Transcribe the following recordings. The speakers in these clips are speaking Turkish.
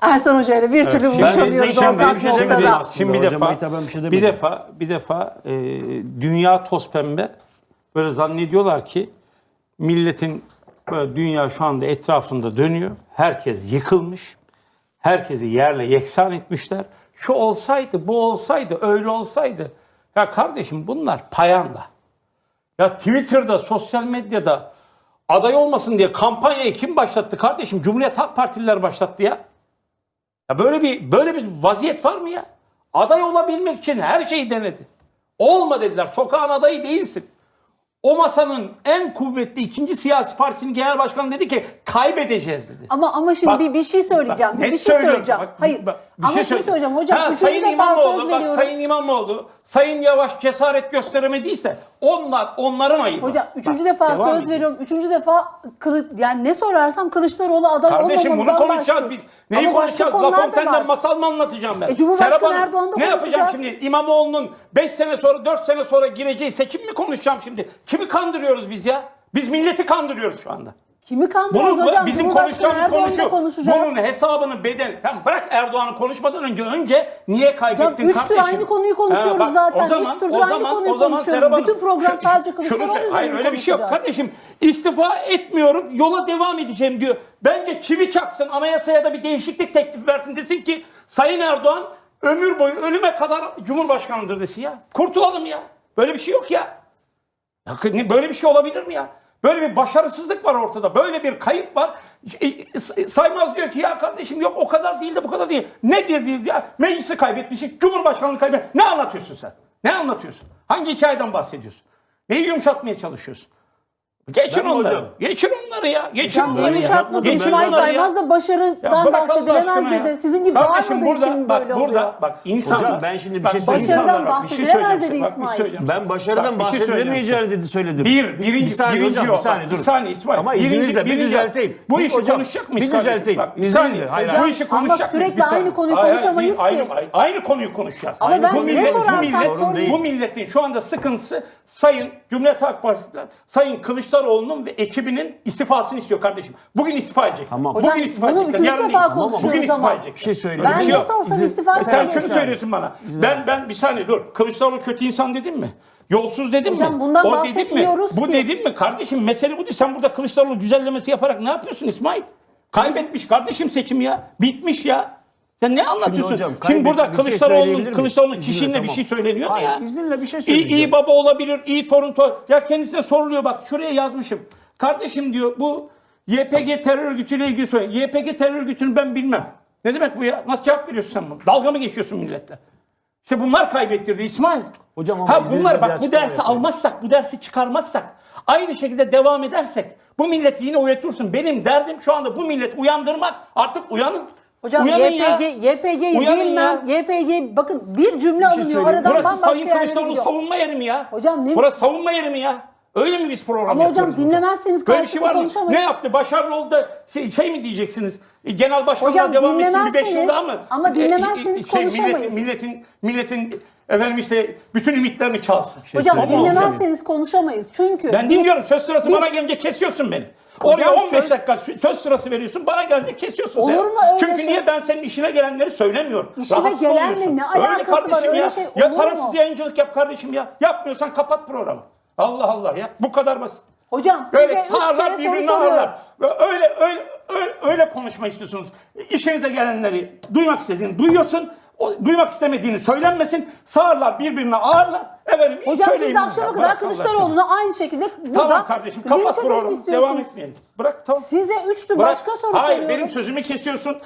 Ersan Hoca ile bir türlü Şimdi, buluşamıyoruz şimdi, şimdi, noktada. şimdi, Aslında bir defa, bir şey bir defa, bir defa e, dünya toz pembe böyle zannediyorlar ki milletin böyle dünya şu anda etrafında dönüyor. Herkes yıkılmış. Herkesi yerle yeksan etmişler. Şu olsaydı, bu olsaydı, öyle olsaydı. Ya kardeşim bunlar payanda. Ya Twitter'da, sosyal medyada aday olmasın diye kampanyayı kim başlattı kardeşim? Cumhuriyet Halk Partililer başlattı ya. Ya böyle bir böyle bir vaziyet var mı ya? Aday olabilmek için her şeyi denedi. Olma dediler. Sokağın adayı değilsin. O masanın en kuvvetli ikinci siyasi partisinin genel başkanı dedi ki kaybedeceğiz dedi. Ama ama şimdi Bak, bir, bir şey söyleyeceğim. Bak, bir şey söyleyeceğim. Bak, Hayır. bak, bir ama şey şunu söyle- söyleyeceğim hocam. Ha, Sayın İmamoğlu, bak veriyorum. Sayın İmamoğlu, Sayın Yavaş cesaret gösteremediyse onlar onların ayıbı. Hocam üçüncü Bak, defa devam söz edeyim. veriyorum. Üçüncü defa kılı, yani ne sorarsam Kılıçdaroğlu aday Kardeşim bunu olmamalıdan konuşacağız başlıyor. biz. Neyi Ama başka konuşacağız? La konular da Fontaine'den masal mı anlatacağım ben? E, Cumhurbaşkanı Serap Hanım, Erdoğan'da Ne yapacağım konuşacağız. şimdi? İmamoğlu'nun 5 sene sonra 4 sene sonra gireceği seçim mi konuşacağım şimdi? Kimi kandırıyoruz biz ya? Biz milleti kandırıyoruz şu anda. Kimi kandırıyoruz Bunu hocam? bizim konuşacağımız Erdoğan'la konuşacağız. Bunun hesabını beden. Tamam bırak Erdoğan'ı konuşmadan önce önce niye kaybettin Hocam, üç tür kardeşim? aynı konuyu konuşuyoruz bak, zaten. O zaman, Üç türlü o aynı zaman, konuyu o zaman konuşuyoruz. Hanım, Bütün program şu- sadece Kılıçdaroğlu söyle- Hayır üzerine öyle bir şey yok kardeşim. İstifa etmiyorum yola devam edeceğim diyor. Bence çivi çaksın anayasaya da bir değişiklik teklif versin desin ki Sayın Erdoğan ömür boyu ölüme kadar Cumhurbaşkanıdır desin ya. Kurtulalım ya. Böyle bir şey yok ya. Böyle bir şey olabilir mi ya? Böyle bir başarısızlık var ortada. Böyle bir kayıp var. E, Saymaz diyor ki ya kardeşim yok o kadar değil de bu kadar değil. Nedir değil ya? Meclisi kaybetmişik, Cumhurbaşkanlığı kaybetmişik. Ne anlatıyorsun sen? Ne anlatıyorsun? Hangi hikayeden bahsediyorsun? Neyi yumuşatmaya çalışıyorsun? Geçin Ben onları. hocam? Geçin onları ya. Geçin Hocam onları ya. şartması Geçin İsmail ya. Saymaz da Ya başarıdan Allah bahsedilemez aşkına ya. dedi. Sizin gibi bağırmadığı burada, için bak, böyle burada, oluyor. Bak insanlar. Hocam ben şimdi bir şey söyleyeyim. Başarıdan şey bahsedilemez söyleyeceğim dedi bir İsmail. Ben başarıdan Bak, bir şey bahsedilemeyeceğini dedi söyledim. Bir, birinci, bir saniye birinci hocam, bir saniye dur. Bir saniye İsmail. Ama izninizle bir düzelteyim. Bu işi konuşacak mıyız bir düzelteyim. İzninizle. saniye. Hayır, Bu işi Ama konuşacak mıyız? sürekli Bir saniye. aynı konuyu konuşamayız ki. Aynı, aynı, aynı konuyu konuşacağız. Ama Aynı- ben bu ne sorarsam sorayım. bu milletin şu anda sıkıntısı Sayın Cumhuriyet Halk Partisi'nden Sayın Kılıçdaroğlu'nun ve ekibinin istifasını istiyor kardeşim. Bugün istifa edecek. Tamam. Bugün Hocam, istifa bunu üçüncü Yarın defa konuşuyoruz Bugün istifa ama. edecekler. Bir şey söyleyeyim. Ben bir şey ne yok. sorsam İzin- istifa E sen edeceğim. şunu söylüyorsun bana. Ben ben bir saniye dur. Kılıçdaroğlu kötü insan dedim mi? Yolsuz dedim Hocam mi? bundan o dedim mi? bahsetmiyoruz Bu ki. dedim mi? Kardeşim mesele bu değil. Sen burada Kılıçdaroğlu güzellemesi yaparak ne yapıyorsun İsmail? Kaybetmiş kardeşim seçim ya. Bitmiş ya. Sen ne anlatıyorsun? Şimdi, hocam, burada kaybettik, bir şey Kılıçdaroğlu'nun? Kılıçdaroğlu'nun İzninle, kişiliğine bir tamam. şey söyleniyor Hayır, ya? izninle bir şey İyi, söyleyeceğim. iyi baba olabilir, iyi torun torun. Ya kendisine soruluyor bak şuraya yazmışım. Kardeşim diyor bu YPG terör örgütüyle ilgili söylüyor. YPG terör örgütünü ben bilmem. Ne demek bu ya? Nasıl cevap veriyorsun sen bunu? Dalga mı geçiyorsun milletle? İşte bunlar kaybettirdi İsmail. Hocam ama ha bunlar bak bu dersi yapayım. almazsak, bu dersi çıkarmazsak, aynı şekilde devam edersek bu milleti yine uyutursun. Benim derdim şu anda bu milleti uyandırmak. Artık uyanın. Hocam Uyanın ya. YPG, YPG'yi Uyanın bilmem. YPG bakın bir cümle alınıyor. söyleyeyim. Aradan Burası bambaşka Sayın yerlere Kılıçdaroğlu gidiyor. savunma yeri mi ya? Hocam ne- Burası savunma yeri mi ya? Öyle mi biz program Ama hocam yapıyoruz burada? dinlemezseniz Böyle bir şey karşılıklı var mı? konuşamayız. Ne yaptı? Başarılı oldu da şey, şey mi diyeceksiniz? E, Genel başkanlığa Hocam devam etsin bir beş dinlemezseniz- yıl daha mı? ama E, dinlemezseniz konuşamayız. Milletin, milletin, milletin efendim işte bütün ümitlerini çalsın. Hocam O mu olacak? dinlemezseniz konuşamayız. Çünkü Ben bir- dinliyorum. Söz sırası bana gelince kesiyorsun beni. Oraya Hocam 15 söz- dakika sö- söz sırası veriyorsun. Bana gelince kesiyorsun Olur sen. mu öyle Çünkü şey? niye ben senin işine gelenleri söylemiyorum. İşime Rahatsız gelenle oluyorsun. ne alakası var? kardeşim Öyle ya. şey ya olur tarafsız mu? yayıncılık yap kardeşim ya. Yapmıyorsan kapat programı. Allah Allah ya. Bu kadar basit. Hocam Böyle size üç sağırlar kere soru birbirini soruyorum. ağırlar. Ve Öyle, öyle, öyle, öyle konuşma istiyorsunuz. İşinize gelenleri duymak istediğini duyuyorsun. O, duymak istemediğini söylenmesin. Sağırlar birbirine ağırlar. Efendim, Hocam siz söyleyin de bunu akşama kadar Bırak Allah aşkına. Kılıçdaroğlu'na aynı şekilde burada Tamam kardeşim linç kapat edelim programı. istiyorsunuz. Devam etmeyelim. Bırak tamam. Size üçlü Bırak. başka soru Hayır soruyorum. benim sözümü kesiyorsun.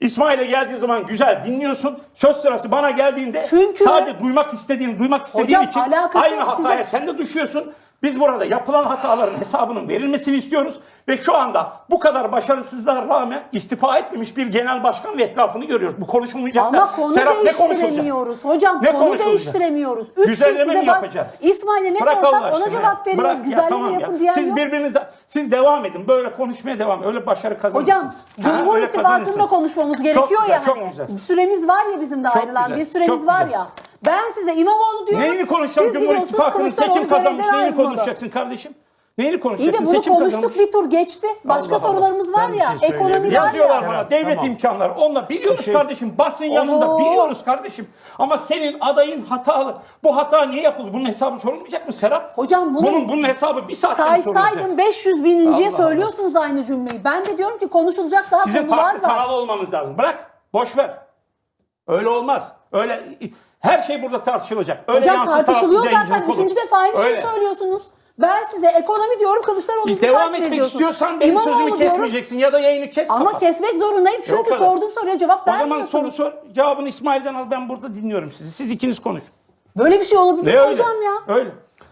İsmail'e geldiği zaman güzel dinliyorsun. Söz sırası bana geldiğinde Çünkü- sadece duymak istediğini duymak istediğim Hocam, için alakası aynı yok. hataya Size- sen de düşüyorsun. Biz burada yapılan hataların hesabının verilmesini istiyoruz. Ve şu anda bu kadar başarısızlığa rağmen istifa etmemiş bir genel başkan ve etrafını görüyoruz. Bu konuşulmayacak da. Ama konu Serap ne değiştiremiyoruz. Hocam Ne konu değiştiremiyoruz. Üç Güzelleme mi yapacağız? İsmail'e ne Bırak sorsam ona cevap ya. veriyor. Bırak ya, Güzelleme tamam ya. yapın diyen Siz yok. birbirinize siz devam edin. Böyle konuşmaya devam. Öyle başarı kazanırsınız. Hocam Cumhur İttifakı'nda konuşmamız gerekiyor güzel, ya çok hani. güzel. Süremiz var ya bizim de Çok ayrılan güzel, bir süremiz çok var güzel. ya. Ben size İmamoğlu diyorum. Neyini konuşacağım siz Cumhur gidiyorsunuz İttifakı'nın? Sen kim Kılıçdaroğlu kazanmış? görevden Neyini konuşacaksın kardeşim? Neyini İyi konuşacaksın? de bunu Seçim konuştuk kazanmış. bir tur geçti. Başka Allah Allah. sorularımız var Ben bir ya. şey ekonomi var Yazıyorlar ya. bana devlet Tamam. imkanları. Onunla biliyoruz şey- kardeşim. Basın yanında Oo. biliyoruz kardeşim. Ama senin adayın hatalı. Bu hata niye yapıldı? Bunun hesabı sorulmayacak mı Serap? Hocam bunu bunun bunun hesabı bir saatte sorulacak. Saysaydım 500 bininciye Allah Allah. söylüyorsunuz aynı cümleyi. Ben de diyorum ki konuşulacak daha Sizin konular farklı var. kanal olmanız lazım. Bırak. Boş ver. Öyle olmaz. Öyle her şey burada tartışılacak. Öyle Hocam yansız tartışılıyor zaten. Üçüncü defa aynı şeyi söylüyorsunuz. Ben size ekonomi diyorum Kılıçdaroğlu Biz istifa devam etmek istiyorsan benim İmamoğlu sözümü diyorum. kesmeyeceksin ya da yayını kes Ama kapat. kesmek zorundayım çünkü kadar. sorduğum soruya cevap O zaman vermiyorsunuz. soru sor. Cevabını İsmail'den al. Ben burada dinliyorum sizi. Siz ikiniz konuşun. Böyle bir şey olabilir Ne mi öyle? hocam ya? Öyle.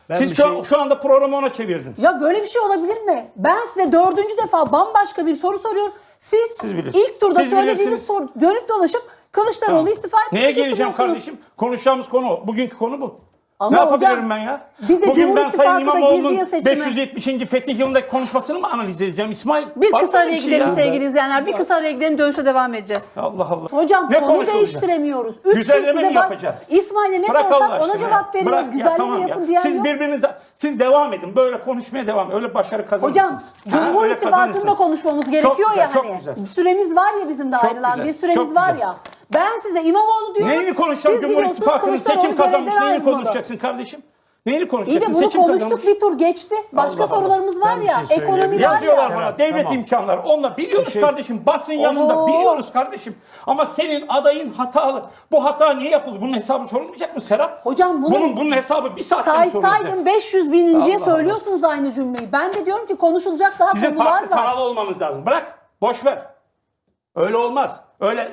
Ben Siz şu, şey- şu anda programı ona çevirdiniz. Ya böyle bir şey olabilir mi? Ben size dördüncü defa bambaşka bir soru soruyorum. Siz, Siz bilirsiniz. ilk turda Siz söylediğiniz bilirsiniz. soru dönüp dolaşıp Kılıçdaroğlu Tamam. istifa etmeli Neye geleceğim getiriyorsunuz. kardeşim? Konuşacağımız konu o. Bugünkü konu bu. Ama ne yapabilirim hocam, ben ya? bir de Bugün Cumhur ben Sayın İttifakı da İmamoğlu'nun girdi ya seçime. 570. Fetih yılındaki konuşmasını mı analiz edeceğim İsmail? Bir Var mı kısa öyle araya bir şey gidelim ya? sevgili izleyenler. Bir kısa araya gidelim dönüşe devam edeceğiz. Allah Allah. Hocam Ne konu konuşulacak? değiştiremiyoruz. Üç Güzelleme size mi bak- yapacağız? İsmail'e ne Bırak Allah sorsam ona cevap veriyor. Bırak ya, Güzelleme tamam ya. yapın diyen Siz yok. birbirinize siz devam edin. Böyle konuşmaya devam. Öyle başarı kazanırsınız. Hocam Ha, Cumhur öyle İttifakı'nda kazanırsınız. konuşmamız gerekiyor güzel, ya çok hani. güzel. Süremiz var ya bizim de Çok ayrılan güzel, bir süremiz çok var güzel. ya. Ben size İmamoğlu diyorum. Neyini konuşacağım? Siz Cumhur İttifakı'nın seçim kazanmış. Neyini konuşacaksın kardeşim? Neyini İyi konuşacaksın? de bunu Seçim konuştuk kazanmış. bir tur geçti. Başka Allah Allah. sorularımız var Ben bir ya. şey Ekonomi var Yazıyorlar ya. bana devlet Tamam. imkanları. Onunla biliyoruz şey- kardeşim. Basın yanında Oo. biliyoruz kardeşim. Ama senin adayın hatalı. Bu hata niye yapıldı? Bunun hesabı sorulmayacak mı Serap? Hocam bunu bunun bunun hesabı bir saatte sorulacak. saysaydım 500 bininciye Allah Allah. söylüyorsunuz aynı cümleyi. Ben de diyorum ki konuşulacak daha Sizin konular farklı var. kanal olmanız lazım. Bırak. Boş ver. Öyle olmaz. Öyle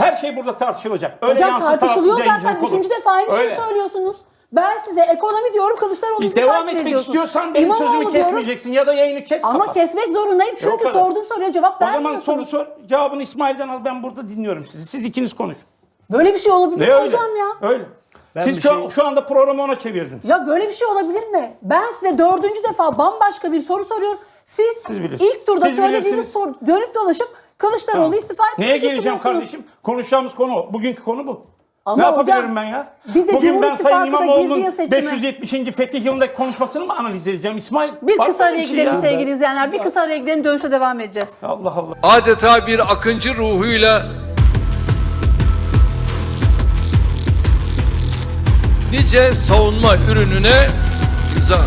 her şey burada tartışılacak. Öyle Hocam yansız tartışılıyor zaten. Üçüncü defa aynı şeyi söylüyorsunuz. Ben size ekonomi diyorum Kılıçdaroğlu Biz istifa devam etmek istiyorsan benim İmamoğlu sözümü diyorum. kesmeyeceksin ya da yayını kes Ama kapat. kesmek zorundayım o çünkü kadar. sorduğum soruya cevap o zaman vermiyorsunuz. soru sor. Cevabını İsmail'den al. Ben burada dinliyorum sizi. Siz ikiniz konuşun. Böyle bir şey olabilir Ne mi öyle? hocam ya? Öyle. Ben Siz şu, şey- şu anda programı ona çevirdiniz. Ya böyle bir şey olabilir mi? Ben size dördüncü defa bambaşka bir soru soruyorum. Siz, Siz bilirsiniz. ilk turda Siz söylediğiniz bilirsiniz. soru dönüp dolaşıp Kılıçdaroğlu Tamam. istifa etmeli Neye geleceğim kardeşim? Konuşacağımız konu o. Bugünkü konu bu. Ama ne yapabilirim hocam, ben ya? bir de Bugün Cumhur ben Sayın İttifakı da İmamoğlu'nun girdi ya seçime. 570. Fetih yılındaki konuşmasını mı analiz edeceğim İsmail? Bir Var mı kısa öyle araya bir şey gidelim ya? sevgili izleyenler. Bir kısa araya gidelim dönüşe devam edeceğiz. Allah Allah. adeta bir akıncı ruhuyla nice savunma ürününe imza attı.